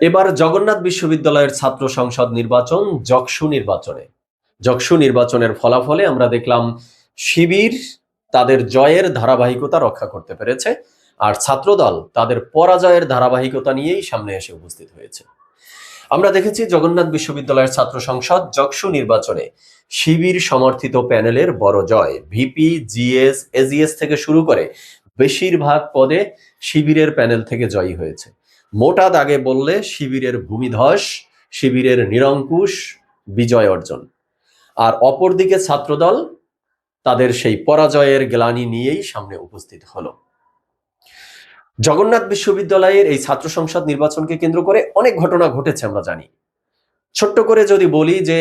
এবার জগন্নাথ বিশ্ববিদ্যালয়ের ছাত্র সংসদ নির্বাচন যকসু নির্বাচনে। যকসু নির্বাচনের ফলাফলে আমরা দেখলাম শিবির তাদের জয়ের ধারাবাহিকতা রক্ষা করতে পেরেছে আর ছাত্রদল তাদের পরাজয়ের ধারাবাহিকতা নিয়েই সামনে এসে উপস্থিত হয়েছে। আমরা দেখেছি জগন্নাথ বিশ্ববিদ্যালয়ের ছাত্র সংসদ যকসু নির্বাচনে শিবির সমর্থিত প্যানেলের বড় জয়। ভিপি, জিএস, এজিএস থেকে শুরু করে বেশিরভাগ পদে শিবিরের প্যানেল থেকে জয়ী হয়েছে। মোটা দাগে বললে শিবিরের ভূমিধস, শিবিরের নিরঙ্কুশ বিজয় অর্জন। আর অপরদিকে ছাত্রদল তাদের সেই পরাজয়ের গ্লানি নিয়েই সামনে উপস্থিত হলো। জগন্নাথ বিশ্ববিদ্যালয়ের এই ছাত্র সংসদ নির্বাচনকে কেন্দ্র করে অনেক ঘটনা ঘটেছে আমরা জানি। ছোট্ট করে যদি বলি যে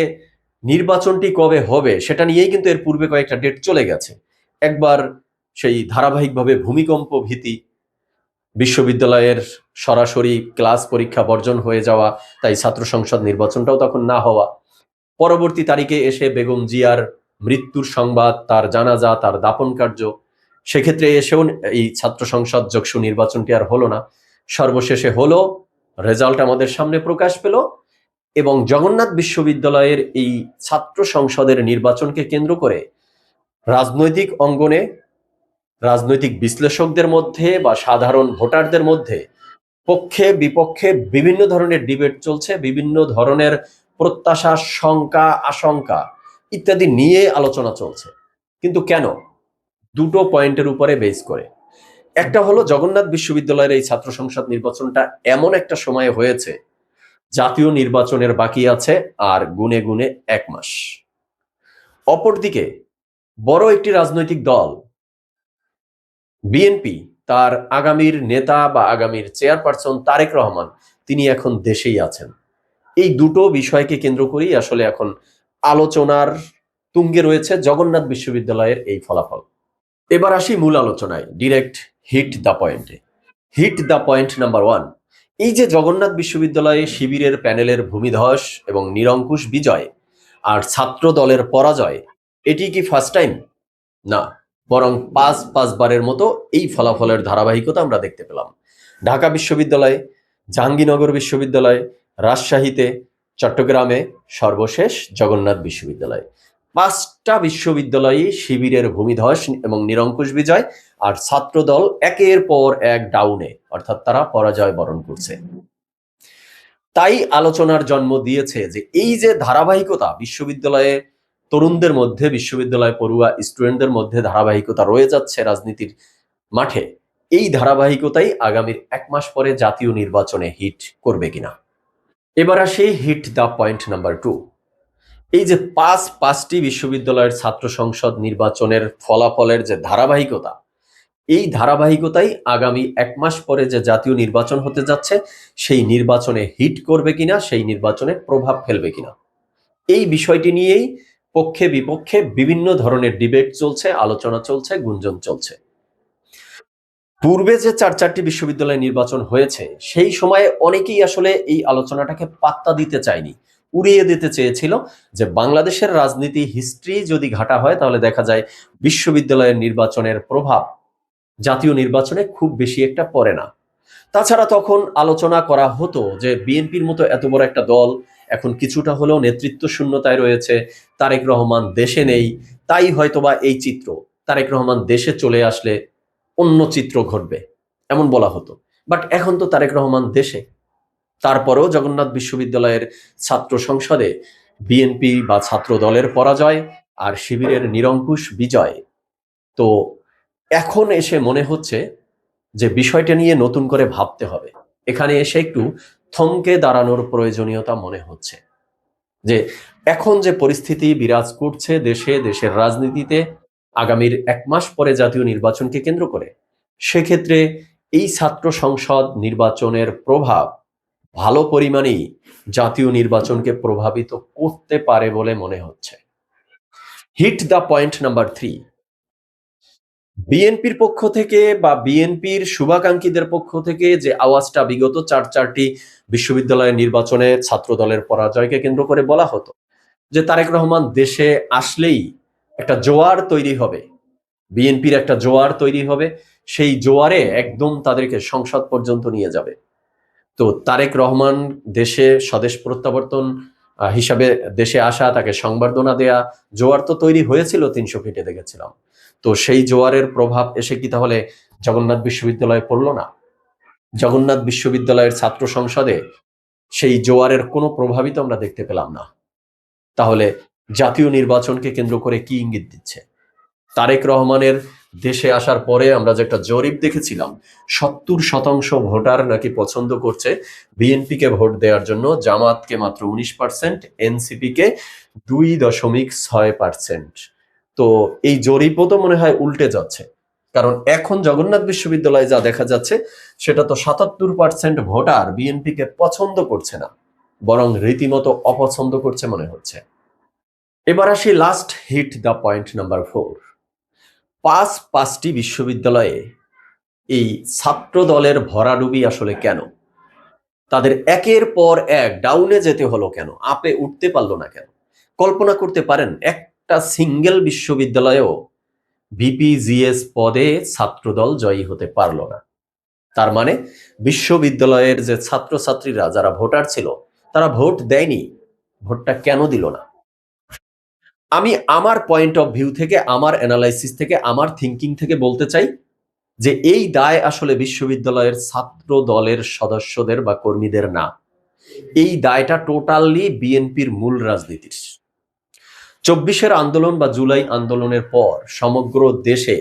নির্বাচনটি কবে হবে, সেটা নিয়েই কিন্তু এর পূর্বে কয়েকটা ডেট চলে গেছে। একবার সেই ধারাবাহিকভাবে ভূমিকম্প ভীতি বিশ্ববিদ্যালয়ের সরাসরি ক্লাস পরীক্ষা বর্জন হয়ে যাওয়া, তাই ছাত্র সংসদ নির্বাচনটাও তখন না হওয়া। পরবর্তী তারিখে এসে বেগম জিয়ার মৃত্যুর সংবাদ, তার জানাজা, তার দাপন কার্য, সেক্ষেত্রে এসেও এই ছাত্র সংসদ যক্ষু নির্বাচনটি আর হলো না। সর্বশেষে হলো, রেজাল্ট আমাদের সামনে প্রকাশ পেল এবং জগন্নাথ বিশ্ববিদ্যালয়ের এই ছাত্র সংসদের নির্বাচনকে কেন্দ্র করে রাজনৈতিক অঙ্গনে রাজনৈতিক বিশ্লেষকদের মধ্যে বা সাধারণ ভোটারদের মধ্যে পক্ষে, বিপক্ষে বিভিন্ন ধরনের ডিবেট চলছে, বিভিন্ন ধরনের প্রত্যাশা, শঙ্কা, আশঙ্কা ইত্যাদি নিয়ে আলোচনা চলছে। কিন্তু কেন? দুটো পয়েন্টের উপরে বেস করে। একটা হলো জগন্নাথ বিশ্ববিদ্যালয়ের এই ছাত্র সংসদ নির্বাচনটা এমন একটা সময়ে হয়েছে, জাতীয় নির্বাচনের বাকি আছে আর গুনে গুনে এক মাস। অপরদিকে বড় একটি রাজনৈতিক দল বিএনপি তার আগামীর নেতা বা আগামীর চেয়ারপারসন তারেক রহমান, তিনি এখন দেশেই আছেন। এই দুটো বিষয়কে কেন্দ্র করেই আসলে এখন আলোচনার তুঙ্গে রয়েছে জগন্নাথ বিশ্ববিদ্যালয়ের এই ফলাফল। এবার আসি মূল আলোচনায় ডিরেক্ট হিট দ্য পয়েন্টে hit the point number one এই যে জগন্নাথ বিশ্ববিদ্যালয়ে শিবিরের প্যানেলের ভূমিধস এবং নিরঙ্কুশ বিজয় আর ছাত্র দলের পরাজয়, এটি কি ফার্স্ট টাইম না। বরং পাঁচ পাঁচবারের মতো এই ফলাফলের ধারাবাহিকতা আমরা দেখতে পেলাম। ঢাকা বিশ্ববিদ্যালয়ে, জাহাঙ্গীরনগর বিশ্ববিদ্যালয়, রাজশাহীতে, চট্টগ্রামে সর্বশেষ জগন্নাথ বিশ্ববিদ্যালয়। পাঁচটা বিশ্ববিদ্যালয়ে শিবিরের ভূমিধস এবং নিরঙ্কুশ বিজয় আর ছাত্রদল একের পর এক ডাউনে অর্থাৎ তারা পরাজয় বরণ করছে। তাই আলোচনার জন্ম দিয়েছে যে এই যে ধারাবাহিকতা বিশ্ববিদ্যালয়ে তরুণদের মধ্যে, বিশ্ববিদ্যালয় পড়ুয়া স্টুডেন্টদের মধ্যে ধারাবাহিকতা রয়ে যাচ্ছে রাজনীতির মাঠে। এই ধারাবাহিকতাই আগামীর এক মাস পরে জাতীয় নির্বাচনে হিট করবে কিনা? এবার আসে hit the point number two এই যে পাঁচ, পাঁচটি বিশ্ববিদ্যালয়ের ছাত্র সংসদ নির্বাচনের ফলাফলের যে ধারাবাহিকতা, এই ধারাবাহিকতাই আগামী এক মাস পরে যে জাতীয় নির্বাচন হতে যাচ্ছে, সেই নির্বাচনে হিট করবে কিনা, সেই নির্বাচনে প্রভাব ফেলবে কিনা? এই বিষয়টি নিয়েই পক্ষে বিপক্ষে বিভিন্ন ধরনের ডিবেট চলছে, আলোচনা চলছে, গুঞ্জন চলছে। পূর্বে যে চার চারটি বিশ্ববিদ্যালয় নির্বাচন হয়েছে, সেই সময়ে অনেকেই আসলে এই আলোচনাটাকে পাত্তা দিতে চায়নি, উড়িয়ে দিতে চেয়েছিল যে বাংলাদেশের রাজনীতি হিস্ট্রি যদি ঘাটা হয়, তাহলে দেখা যায় বিশ্ববিদ্যালয়ের নির্বাচনের প্রভাব জাতীয় নির্বাচনে খুব বেশি একটা পড়ে না। তাছাড়া তখন আলোচনা করা হতো যে বিএনপির মতো এত বড় একটা দল এখন কিছুটা হলেও নেতৃত্ব শূন্যতায় রয়েছে তারেক রহমান, দেশে নেই, তাই হয়তোবা এই চিত্র, তারেক রহমান দেশে চলে আসলে অন্য চিত্র ঘটবে, এমন বলা হতো। বাট এখন তো তারেক রহমান দেশে। তারপরেও জগন্নাথ বিশ্ববিদ্যালয়ের ছাত্র সংসদে বিএনপি বা ছাত্র দলের পরাজয় আর শিবিরের নিরঙ্কুশ বিজয়। তো এখন এসে মনে হচ্ছে যে বিষয়টা নিয়ে নতুন করে ভাবতে হবে। এখানে এসে একটু থমকে দাঁড়ানোর প্রয়োজনীয়তা মনে হচ্ছে। যে এখন যে পরিস্থিতি বিরাজ করছে দেশে, দেশের রাজনীতিতে, আগামীর এক মাস পরে জাতীয় নির্বাচনকে কেন্দ্র করে, সেক্ষেত্রে এই ছাত্র সংসদ নির্বাচনের প্রভাব ভালো পরিমাণেই জাতীয় নির্বাচনকে প্রভাবিত করতে পারে বলে মনে হচ্ছে। Hit the point number three বিএনপির পক্ষ থেকে বা বিএনপির শুভাকাঙ্ক্ষীদের পক্ষ থেকে যে আওয়াজটা বিগত চার চারটি বিশ্ববিদ্যালয়ের নির্বাচনে ছাত্র দলের পরাজয়কে কেন্দ্র করে বলা হতো, যে তারেক রহমান দেশে আসলেই একটা জোয়ার তৈরি হবে, বিএনপির একটা জোয়ার তৈরি হবে, সেই জোয়ারে একদম তাদেরকে সংসদ পর্যন্ত নিয়ে যাবে। তো তারেক রহমান দেশে স্বদেশ প্রত্যাবর্তন হিসাবে দেশে আসা, তাকে সংবর্ধনা দেয়া জোয়ার তো তৈরি হয়েছিল তিনশো ফিটে দেখেছিলাম। তো সেই জোয়ারের প্রভাব এসে কি তাহলে জগন্নাথ বিশ্ববিদ্যালয়ে পড়ল না? জগন্নাথ বিশ্ববিদ্যালয়ের ছাত্র সংসদে সেই জোয়ারের কোনো প্রভাবই তো আমরা দেখতে পেলাম না। তাহলে জাতীয় নির্বাচনকে কেন্দ্র করে কি ইঙ্গিত দিচ্ছে? তারেক রহমানের দেশে আসার পরে আমরা যে একটা জরিপ দেখেছিলাম, সত্তর শতাংশ ভোটার নাকি পছন্দ করছে বিএনপিকে ভোট দেওয়ার জন্য, জামাতকে মাত্র উনিশ পার্সেন্ট, এনসিপিকে দুই দশমিক ছয় পার্সেন্ট। তো এই জরিপও তো মনে হয় উল্টে যাচ্ছে। কারণ এখন জগন্নাথ বিশ্ববিদ্যালয়ে যা দেখা যাচ্ছে, সেটা তো সাতাত্তর পার্সেন্ট ভোটার বিএনপিকে পছন্দ করছে না, বরং রীতিমতো অপছন্দ করছে মনে হচ্ছে। এবার আসি last hit the point number four পাঁচ পাঁচটি বিশ্ববিদ্যালয়ে এই ছাত্র দলের ভরাডুবি আসলে কেন? তাদের একের পর এক ডাউনে যেতে হলো কেন? আপে উঠতে পারল না কেন? কল্পনা করতে পারেন একটা সিঙ্গেল বিশ্ববিদ্যালয়েও বিপিজিএস পদে ছাত্রদল জয়ী হতে পারল না। তার মানে বিশ্ববিদ্যালয়ের যে ছাত্রছাত্রীরা, যারা ভোটার ছিল, তারা ভোট দেয়নি। ভোটটা কেন দিল না? আমি আমার পয়েন্ট অফ ভিউ থেকে, আমার অ্যানালাইসিস থেকে, আমার থিঙ্কিং থেকে বলতে চাই যে এই দায় আসলে বিশ্ববিদ্যালয়ের ছাত্র দলের সদস্যদের বা কর্মীদের না। এই দায়টা টোটালি বিএনপির মূল রাজনীতির। চব্বিশের আন্দোলন বা জুলাই আন্দোলনের পর সমগ্র দেশে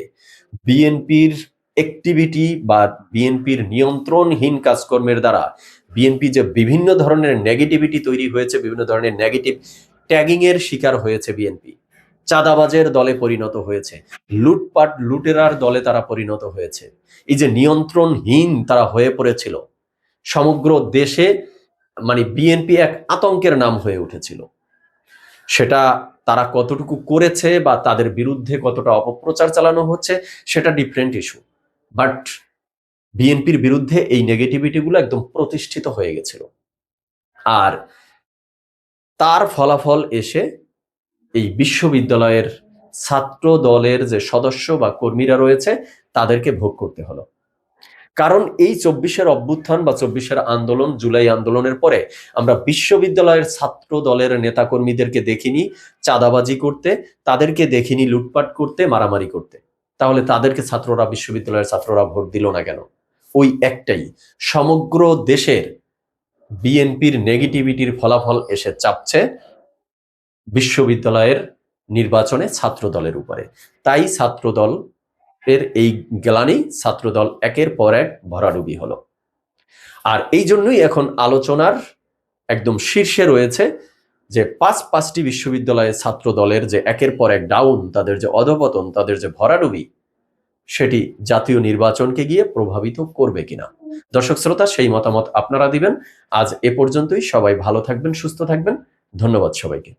বিএনপির অ্যাক্টিভিটি বা বিএনপির নিয়ন্ত্রণহীন কাজকর্মের দ্বারা বিএনপি যে বিভিন্ন ধরনের নেগেটিভিটি তৈরি হয়েছে, বিভিন্ন ধরনের নেগেটিভ ট্যাগিং এর শিকার হয়েছে বিএনপি। চাঁদাবাজের দলে পরিণত হয়েছে। লুটপাট, লুটেরার দলে তারা পরিণত হয়েছে। এই যে নিয়ন্ত্রণহীন তারা হয়ে পড়েছিল। সমগ্র দেশে মানে বিএনপি এক আতঙ্কের নাম হয়ে উঠেছিল। সেটা তারা কতটুকু করেছে বা তাদের বিরুদ্ধে কতটা অপপ্রচার চালানো হচ্ছে, সেটা ডিফারেন্ট ইস্যু বাট বিএনপির বিরুদ্ধে এই নেগেটিভিটিগুলো একদম প্রতিষ্ঠিত হয়ে গেছিল। আর তার ফলাফল এসে এই বিশ্ববিদ্যালয়ের ছাত্র দলের যে সদস্য বা কর্মীরা রয়েছে, তাদেরকে ভোগ করতে হলো। কারণ এই চব্বিশের অভ্যুত্থান বা চব্বিশের আন্দোলন জুলাই আন্দোলনের পরে আমরা বিশ্ববিদ্যালয়ের ছাত্র দলের নেতাকর্মীদেরকে দেখিনি, চাঁদাবাজি করতে, তাদেরকে দেখিনি লুটপাট করতে, মারামারি করতে। তাহলে তাদেরকে ছাত্ররা, বিশ্ববিদ্যালয়ের ছাত্ররা ভোট দিল না কেন? ওই একটাই, সমগ্র দেশের বিএনপির নেগেটিভিটির ফলাফল এসে চাপছে বিশ্ববিদ্যালয়ের নির্বাচনে ছাত্র দলের উপরে। তাই ছাত্র দল এর এই গ্লানি ছাত্রদল একের পর এক ভরাডুবি হলো। আর এই জন্যই এখন আলোচনার একদম শীর্ষে রয়েছে যে পাঁচ পাঁচটি বিশ্ববিদ্যালয়ের ছাত্র দলের যে একের পর এক ডাউন, তাদের যে অধপতন, তাদের যে ভরাডুবি, সেটি জাতীয় নির্বাচনকে গিয়ে প্রভাবিত করবে কিনা। দর্শক শ্রোতা, সেই মতামত আপনারা দিবেন। আজ এ পর্যন্তই। সবাই ভালো থাকবেন, সুস্থ থাকবেন। ধন্যবাদ সবাইকে।